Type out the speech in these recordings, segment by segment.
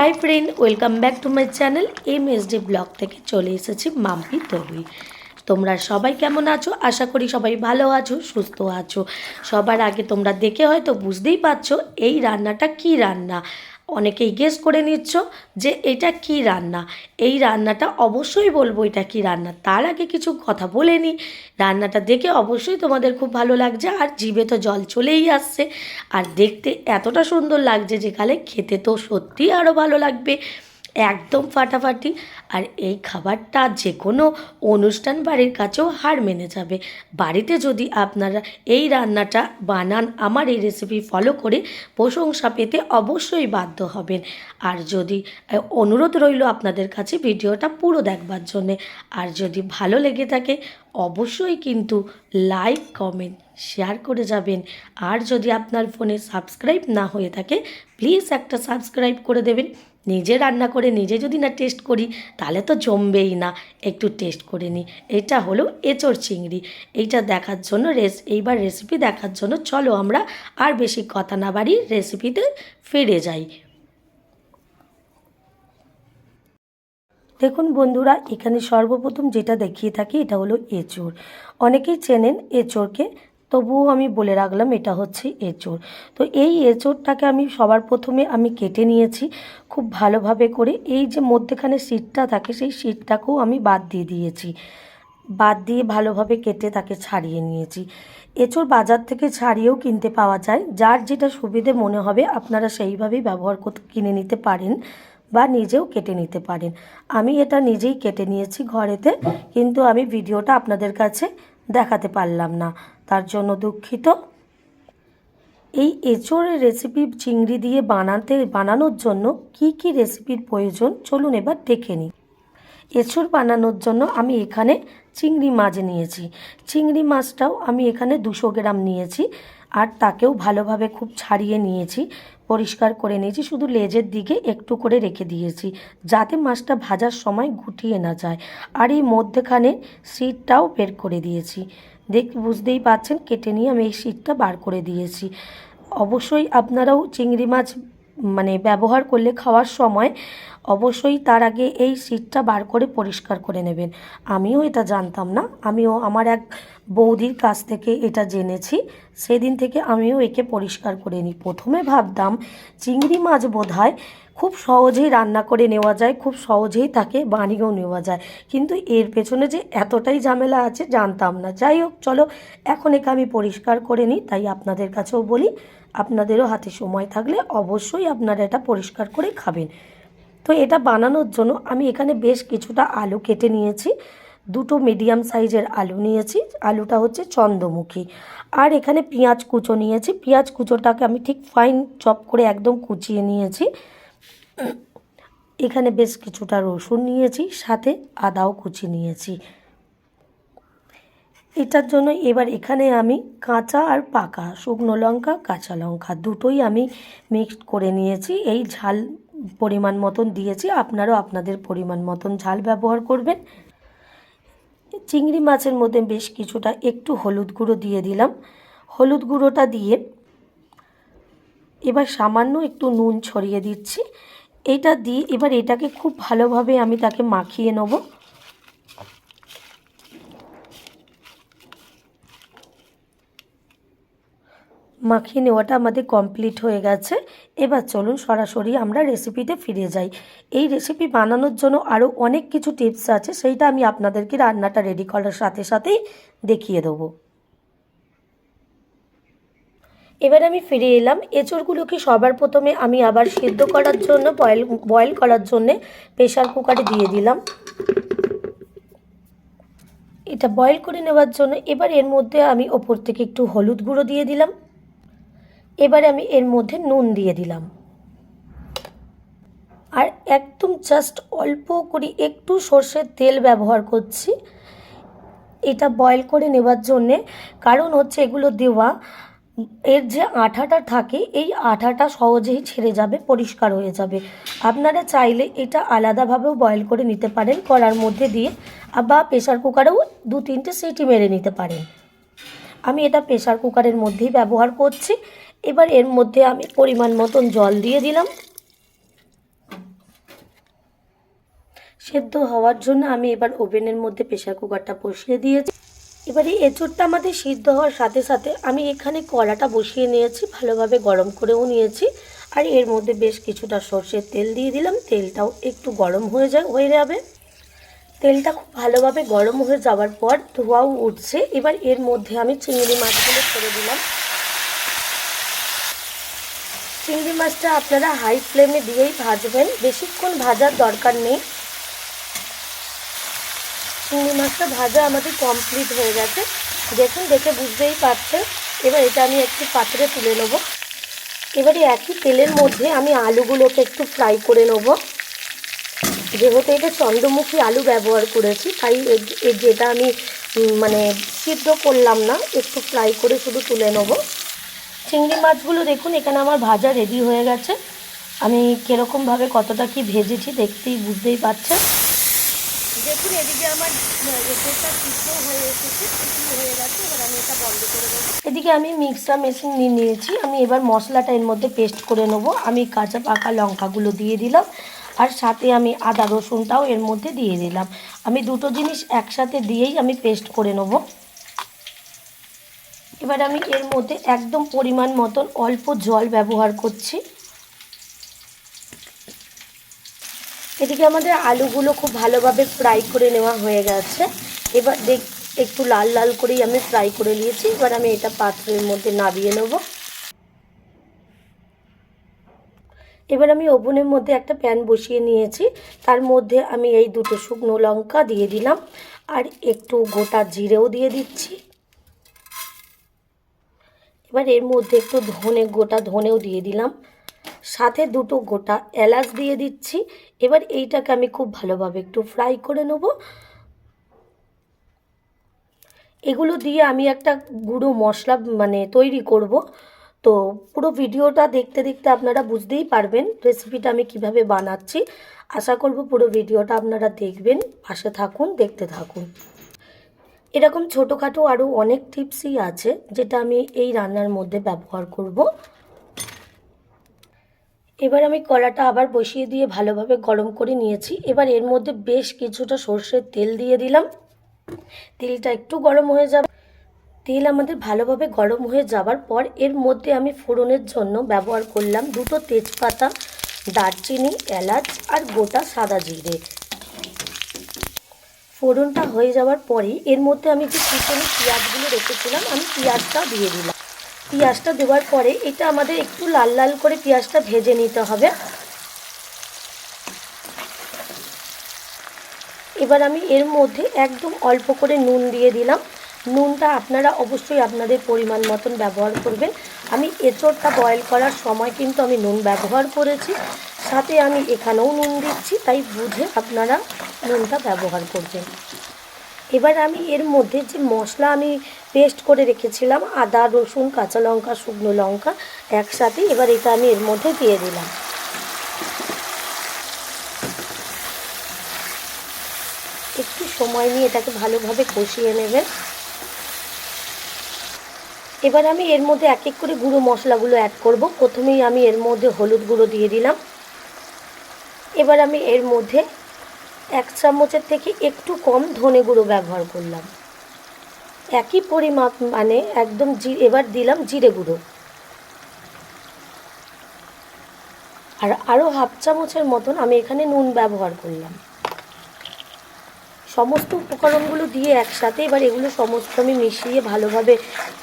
Hi friend welcome back to my channel M S D vlog থেকে চলে এসেছি মাম্পি তরুই। তোমরা সবাই কেমন আছো? আশা করি সবাই ভালো আছো, সুস্থ আছো। সবার আগে তোমরা দেখে হয়তো বুঝতেই পারছ, এই রান্নাটা কি রান্না? অনেকেই গেস করে নিচ্ছ যে এটা কি রান্না। এই রান্নাটা অবশ্যই বলব এটা কি রান্না। তার আগে কিছু কথা বলে নিই রান্নাটা দেখে অবশ্যই তোমাদের খুব ভালো লাগছে আর জিভে তো জল চলেই আসছে। আর দেখতে এতটা সুন্দর লাগছে যেখানে খেতে তো সত্যিই আরও ভালো লাগবে। একদম ফাটাফাটি। আর এই খাবারটা যে কোনো অনুষ্ঠান বাড়ির কাছেও হার মেনে যাবে। বাড়িতে যদি আপনারা এই রান্নাটা বানান, আমার এই রেসিপি ফলো করে প্রশংসা পেতে অবশ্যই বাধ্য হবেন। আর যদি অনুরোধ রইল আপনাদের কাছে ভিডিওটা পুরো দেখবার জন্যে। আর যদি ভালো লেগে থাকে, অবশ্যই কিন্তু লাইক কমেন্ট শেয়ার করে যাবেন। আর যদি আপনার ফোনে সাবস্ক্রাইব না হয়ে থাকে প্লিজ একটা সাবস্ক্রাইব করে দেবেন। নিজে রান্না করে নিজে যদি না টেস্ট করি, তাহলে তো জমবেই না। একটু টেস্ট করে নিই এটা হলো এঁচড় চিংড়ি। এইটা দেখার জন্য রেস, এইবার রেসিপি দেখার জন্য চলো আমরা আর বেশি কথা না বাড়ি রেসিপিতে ফিরে যাই। দেখুন বন্ধুরা, এখানে সর্বপ্রথম যেটা দেখিয়ে থাকি, এটা হলো এঁচড়। অনেকেই চেনেন এঁচড়কে তবুও আমি বলে রাখলাম, এটা হচ্ছে এঁচড়। তো এই এঁচড়টাকে আমি সবার প্রথমে আমি কেটে নিয়েছি খুব ভালোভাবে করে। এই যে মধ্যেখানে সিটটা থাকে, সেই সিটটাকেও আমি বাদ দিয়ে দিয়েছি। বাদ দিয়ে ভালোভাবে কেটে তাকে ছাড়িয়ে নিয়েছি। এঁচড় বাজার থেকে ছাড়িয়েও কিনতে পাওয়া যায়। যার যেটা সুবিধে মনে হবে, আপনারা সেইভাবেই ব্যবহার করতে কিনে নিতে পারেন বা নিজেও কেটে নিতে পারেন। আমি এটা নিজেই কেটে নিয়েছি ঘরেতে, কিন্তু আমি ভিডিওটা আপনাদের কাছে দেখাতে পারলাম না। তার জন্য দুঃখিত। এই এঁচোড়ের রেসিপি চিংড়ি দিয়ে বানাতে, বানানোর জন্য কি কি রেসিপির প্রয়োজন চলুন এবার দেখে নিই। এঁচড় বানানোর জন্য আমি এখানে চিংড়ি মাছ নিয়েছি। চিংড়ি মাছটাও আমি এখানে দুশো গ্রাম নিয়েছি আর তাকেও ভালোভাবে খুব ছাড়িয়ে নিয়েছি, পরিষ্কার করে নিয়েছি, শুধু লেজের দিকে একটু করে রেখে দিয়েছি, যাতে মাছটা ভাজার সময় গুটিয়ে না যায়। আর এই মধ্যেখানে সিটটাও বের করে দিয়েছি। দেখ বুঝতেই পাচ্ছেন কেটে নিয়ে আমি এই সিটটা বার করে দিয়েছি। অবশ্যই আপনারাও চিংড়ি মাছ মানে ব্যবহার করলে খাওয়ার সময় অবশ্যই তার আগে এই সিটটা বার করে পরিষ্কার করে নেবেন। আমিও এটা জানতাম না, আমিও আমার এক বৌদির কাছ থেকে এটা জেনেছি। সেদিন থেকে আমিও একে পরিষ্কার করে নিই। প্রথমে ভাবতাম, চিংড়ি মাছ বোধ খুব সহজেই রান্না করে নেওয়া যায়, খুব সহজেই তাকে বানিয়েও নেওয়া যায়। কিন্তু এর পেছনে যে এতটাই ঝামেলা আছে, জানতাম না। যাই হোক, চলো, এখন একে আমি পরিষ্কার করে নিই, তাই আপনাদের কাছেও বলি, আপনাদেরও হাতে সময় থাকলে অবশ্যই আপনারা এটা পরিষ্কার করে খাবেন। তো এটা বানানোর জন্য আমি এখানে বেশ কিছুটা আলু কেটে নিয়েছি, দুটো মিডিয়াম সাইজের আলু নিয়েছি, আলুটা হচ্ছে চন্দ্রমুখী। আর এখানে পেঁয়াজ কুচো নিয়েছি, পেঁয়াজ কুচোটাকে আমি ঠিক ফাইন চপ করে একদম কুচিয়ে নিয়েছি। এখানে বেশ কিছুটা রসুন নিয়েছি, সাথে আদাও কুচি নিয়েছি। এটার জন্য এবার এখানে আমি কাঁচা আর পাকা শুকনো লঙ্কা, কাঁচা লঙ্কা দুটোই আমি মিক্সড করে নিয়েছি। এই ঝাল পরিমাণ মতন দিয়েছি। আপনারাও আপনাদের পরিমাণ মতন ঝাল ব্যবহার করবেন। চিংড়ি মাছের মধ্যে বেশ কিছুটা একটু হলুদ গুঁড়ো দিয়ে দিলাম। হলুদ গুঁড়োটা দিয়ে এবার সামান্য একটু নুন ছড়িয়ে দিচ্ছি। এটা দিয়ে এবার এটাকে খুব ভালোভাবে আমি তাকে মাখিয়ে নেব। মাখিয়ে নেওয়াটা আমাদের কমপ্লিট হয়ে গেছে। এবার চলুন সরাসরি আমরা রেসিপিতে ফিরে যাই। এই রেসিপি বানানোর জন্য আরও অনেক কিছু টিপস আছে, সেইটা আমি আপনাদেরকে রান্নাটা রেডি করার সাথে সাথেই দেখিয়ে দেবো। এবার আমি ফিরে এলাম। এঁচড়গুলোকে সবার প্রথমে আমি আবার সিদ্ধ করার জন্য বয়েল বয়েল করার জন্যে প্রেশার কুকারে দিয়ে দিলাম। এটা বয়েল করে নেওয়ার জন্য এবার এর মধ্যে আমি ওপর থেকে একটু হলুদ গুঁড়ো দিয়ে দিলাম। এবারে আমি এর মধ্যে নুন দিয়ে দিলাম। আর একদম জাস্ট অল্প করে একটু সর্ষের তেল ব্যবহার করছি। এটা বয়েল করে নেওয়ার জন্যে। কারণ হচ্ছে এগুলো দেওয়া এর যে আঠাটা থাকে, এই আঠাটা সহজেই ছেড়ে যাবে, পরিষ্কার হয়ে যাবে। আপনারা চাইলে এটা আলাদাভাবেও বয়েল করে নিতে পারেন, কড়ার মধ্যে দিয়ে, বা প্রেশার কুকারেও দু তিনটে সিটি মেরে নিতে পারেন। আমি এটা প্রেশার কুকারের মধ্যেই ব্যবহার করছি। এবার এর মধ্যে আমি পরিমাণ মতন জল দিয়ে দিলাম। সেদ্ধ হওয়ার জন্য আমি এবার ওভেনের মধ্যে প্রেশার কুকারটা বসিয়ে দিয়েছি। এবারে এঁচোড়টা আমাদের সিদ্ধ হওয়ার সাথে সাথে আমি এখানে কড়াটা বসিয়ে নিয়েছি, ভালোভাবে গরম করেও নিয়েছি। আর এর মধ্যে বেশ কিছুটা সর্ষের তেল দিয়ে দিলাম। তেলটাও একটু গরম হয়ে যায় হয়ে যাবে। তেলটা খুব ভালোভাবে গরম হয়ে যাওয়ার পর ধোয়াও উঠছে। এবার এর মধ্যে আমি চিংড়ি মাছগুলো ছেড়ে দিলাম। চিংড়ি মাছটা আপনারা হাই ফ্লেমে দিয়েই ভাজবেন। বেশিক্ষণ ভাজার দরকার নেই। চিংড়ি মাছটা ভাজা আমাদের কমপ্লিট হয়ে গেছে। দেখুন, দেখে বুঝতেই পারছেন। এবার এটা আমি একটু পাত্রে তুলে নেব। এবারে একই তেলের মধ্যে আমি আলুগুলোকে একটু ফ্রাই করে নেব। যেহেতু এটা চন্দ্রমুখী আলু ব্যবহার করেছি, তাই যেটা আমি মানে সিদ্ধ করলাম না, একটু ফ্রাই করে শুধু তুলে নেব। চিংড়ি মাছগুলো দেখুন, এখানে আমার ভাজা রেডি হয়ে গেছে। আমি কীরকমভাবে কতটা কি ভেজেছি দেখতেই বুঝতেই পারছেন। দেখুন এদিকে আমার এসেটা সিদ্ধ হয়ে এসেছে, সিদ্ধ হয়ে গেছে, এবার আমি এটা বন্ধ করে দেবো। এদিকে আমি মিক্সার মেশিন নিয়ে নিয়েছি, আমি এবার মশলাটা এর মধ্যে পেস্ট করে নেব। আমি কাঁচা পাকা লঙ্কাগুলো দিয়ে দিলাম, আর সাথে আমি আদা রসুনটাও এর মধ্যে দিয়ে দিলাম। আমি দুটো জিনিস একসাথে দিয়েই আমি পেস্ট করে নেব। এবার আমি এর মধ্যে একদম পরিমাণ মতন অল্প জল ব্যবহার করছি। এদিকে আমাদের আলুগুলো খুব ভালোভাবে ফ্রাই করে নেওয়া হয়ে গেছে। এবার দেখ, একটু লাল লাল করেই আমি ফ্রাই করে নিয়েছি। এবার আমি এটা পাত্রের মধ্যে নাবিয়ে নেব। এবার আমি ওভেনের মধ্যে একটা প্যান বসিয়ে নিয়েছি। তার মধ্যে আমি এই দুটো শুকনো লঙ্কা দিয়ে দিলাম। আর একটু গোটা জিরেও দিয়ে দিচ্ছি। এবার এর মধ্যে একটু ধনে, গোটা ধনেও দিয়ে দিলাম। সাথে দুটো গোটা এলাচ দিয়ে দিচ্ছি। এবার এইটাকে আমি খুব ভালোভাবে একটু ফ্রাই করে নেব। এগুলো দিয়ে আমি একটা গুঁড়ো মশলা মানে তৈরি করব। তো পুরো ভিডিওটা দেখতে দেখতে আপনারা বুঝতেই পারবেন রেসিপিটা আমি কীভাবে বানাচ্ছি। আশা করব পুরো ভিডিওটা আপনারা দেখবেন, পাশে থাকুন, দেখতে থাকুন। এরকম ছোটোখাটো আরও অনেক টিপসই আছে যেটা আমি এই রান্নার মধ্যে ব্যবহার করব। এবার আমি কলাটা আবার বসিয়ে দিয়ে ভালোভাবে গরম করে নিয়েছি। এবার এর মধ্যে বেশ কিছুটা সর্ষের তেল দিয়ে দিলাম। তেলটা একটু গরম হয়ে যাবে। তেল আমাদের ভালোভাবে গরম হয়ে যাবার পর এর মধ্যে আমি ফোড়নের জন্য ব্যবহার করলাম দুটো তেজপাতা, দারচিনি, এলাচ আর গোটা সাদা জিরে। ফোড়নটা হয়ে যাওয়ার পরেই এর মধ্যে আমি যে কুচনো পেঁয়াজগুলো রেখেছিলাম, আমি পেঁয়াজটাও দিয়ে দিলাম। পেঁয়াজটা দেওয়ার পরে এটা আমাদের একটু লাল লাল করে পেঁয়াজটা ভেজে নিতে হবে। এবার আমি এর মধ্যে একদম অল্প করে নুন দিয়ে দিলাম। নুনটা আপনারা অবশ্যই আপনাদের পরিমাণ মতন ব্যবহার করবেন। আমি এঁচড়টা বয়েল করার সময় কিন্তু আমি নুন ব্যবহার করেছি। সাথে আমি এখানেও নুন দিচ্ছি, তাই বুঝে আপনারা নুনটা ব্যবহার করবেন। এবার আমি এর মধ্যে যে মশলা আমি পেস্ট করে রেখেছিলাম, আদা, রসুন, কাঁচা লঙ্কা, শুকনো লঙ্কা একসাথে, এবার এটা আমি এর মধ্যে দিয়ে দিলাম। একটু সময় নিয়ে এটাকে ভালোভাবে কষিয়ে নেবেন। এবার আমি এর মধ্যে এক এক করে গুঁড়ো মশলাগুলো অ্যাড করব। প্রথমেই আমি এর মধ্যে হলুদ গুঁড়ো দিয়ে দিলাম। এবার আমি এর মধ্যে এক চামচের থেকে একটু কম ধনে গুঁড়ো ব্যবহার করলাম। একই পরিমাপ মানে একদম জি, এবার দিলাম জিরে গুঁড়ো। আর আরও হাফ চামচের মতন আমি এখানে নুন ব্যবহার করলাম। সমস্ত উপকরণগুলো দিয়ে একসাথে এবার এগুলো সমস্ত আমি মিশিয়ে ভালোভাবে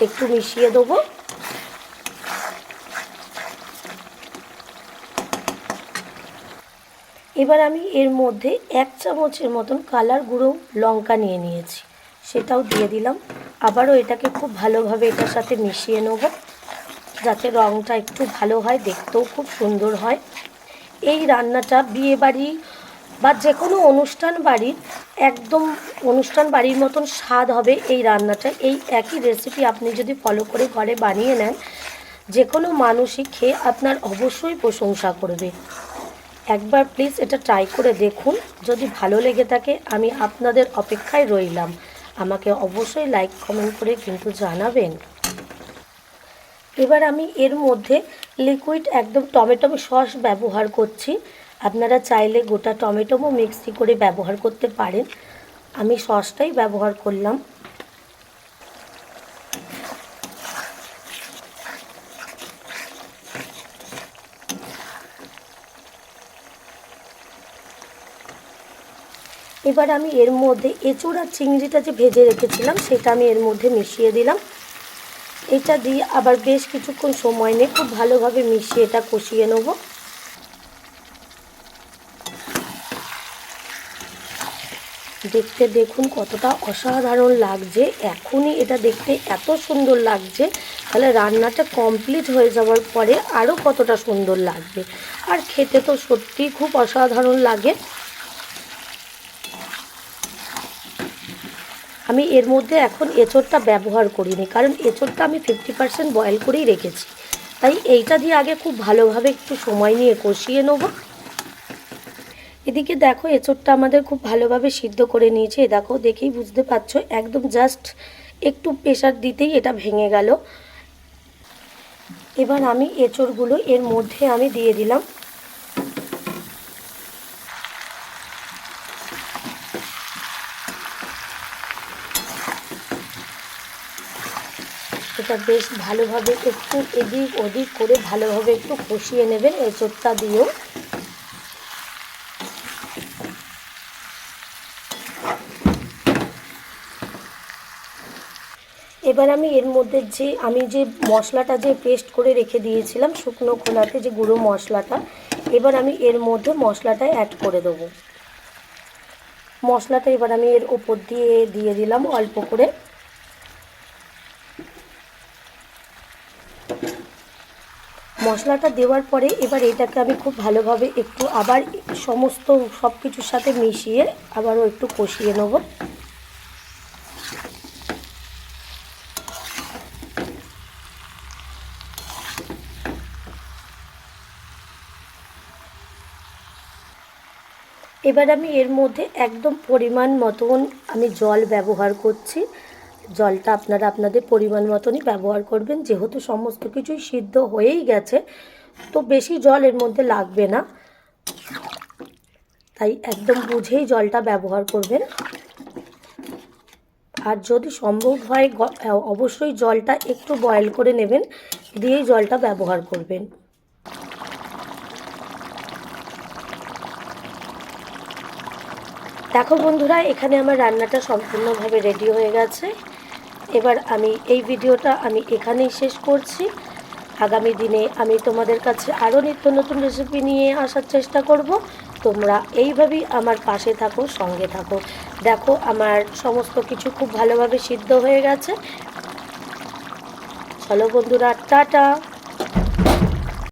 একটু মিশিয়ে দেবো। এবার আমি এর মধ্যে এক চামচের মতন কালার গুঁড়ো লঙ্কা নিয়ে নিয়েছি। সেটাও দিয়ে দিলাম। আবারও এটাকে খুব ভালোভাবে এটার সাথে মিশিয়ে নেব। যাতে রঙটা একটু ভালো হয়, দেখতেও খুব সুন্দর হয়। এই রান্নাটা বিয়ে বাড়ি বা যে কোনো অনুষ্ঠান বাড়ির একদম অনুষ্ঠান বাড়ির মতন স্বাদ হবে এই রান্নাটা। এই একই রেসিপি আপনি যদি ফলো করে ঘরে বানিয়ে নেন যে কোনো মানুষই খেয়ে আপনার অবশ্যই প্রশংসা করবে। একবার প্লিজ এটা ট্রাই করে দেখুন। যদি ভালো লেগে থাকে, আমি আপনাদের অপেক্ষায় রইলাম। আমাকে অবশ্যই লাইক কমেন্ট করে কিন্তু জানাবেন। এবার আমি এর মধ্যে লিকুইড একদম টমেটো সস ব্যবহার করছি। আপনারা চাইলে গোটা টমেটোও মিক্সি করে ব্যবহার করতে পারেন। আমি সসটাই ব্যবহার করলাম। এবার আমি এর মধ্যে এঁচোড় আর চিংড়িটা যে ভেজে রেখেছিলাম, সেটা আমি এর মধ্যে মিশিয়ে দিলাম। এটা দিয়ে আবার বেশ কিছুক্ষণ সময় নিয়ে খুব ভালোভাবে মিশিয়ে এটা কষিয়ে নেব। দেখতে দেখুন কতটা অসাধারণ লাগছে। এখনই এটা দেখতে এত সুন্দর লাগছে। তাহলে রান্নাটা কমপ্লিট হয়ে যাওয়ার পরে আরও কতটা সুন্দর লাগবে। আর খেতে তো সত্যিই খুব অসাধারণ লাগে। আমি এর মধ্যে এখন এঁচোড়টা ব্যবহার করিনি, কারণ এঁচোড়টা আমি ফিফটি পার্সেন্ট বয়েল করেই রেখেছি। তাই এইটা দিয়ে আগে খুব ভালোভাবে একটু সময় নিয়ে কষিয়ে নেব। এদিকে দেখো, এঁচোড়টা আমাদের খুব ভালোভাবে সিদ্ধ করে নিয়েছে। দেখো, দেখেই বুঝতে পারছ, একদম জাস্ট একটু প্রেশার দিতেই এটা ভেঙে গেল। এবার আমি এঁচোড়গুলো এর মধ্যে আমি দিয়ে দিলাম। এটা বেশ ভালোভাবে একটু এদিক ওদিক করে ভালোভাবে একটু কষিয়ে নেবেন এঁচোড়টা দিয়েও। এবার আমি এর মধ্যে যে, আমি যে মশলাটা যে পেস্ট করে রেখে দিয়েছিলাম, শুকনো খোলাতে যে গুঁড়ো মশলাটা, এবার আমি এর মধ্যে মশলাটা অ্যাড করে দেবো। মশলাটা এবার আমি এর ওপর দিয়ে দিয়ে দিলাম অল্প করে। মশলাটা দেওয়ার পরে এবার এটাকে আমি খুব ভালোভাবে একটু আবার সমস্ত সব কিছুর সাথে মিশিয়ে আবারও একটু কষিয়ে নেব। এবার আমি এর মধ্যে একদম পরিমাণ মতন আমি জল ব্যবহার করছি। জলটা আপনারা আপনাদের পরিমাণ মতনই ব্যবহার করবেন, যেহেতু সমস্ত কিছুই সিদ্ধ হয়েই গেছে, তো বেশি জল এর মধ্যে লাগবে না। তাই একদম বুঝেই জলটা ব্যবহার করবেন। আর যদি সম্ভব হয় অবশ্যই জলটা একটু বয়েল করে নেবেন, দিয়েই জলটা ব্যবহার করবেন। দেখো বন্ধুরা, এখানে আমার রান্নাটা সম্পূর্ণভাবে রেডি হয়ে গেছে। এবার আমি এই ভিডিওটা আমি এখানেই শেষ করছি। আগামী দিনে আমি তোমাদের কাছে আরও নিত্য নতুন রেসিপি নিয়ে আসার চেষ্টা করব। তোমরা এইভাবেই আমার পাশে থাকো, সঙ্গে থাকো। দেখো, আমার সমস্ত কিছু খুব ভালোভাবে সিদ্ধ হয়ে গেছে। চলো বন্ধুরা, টাটা!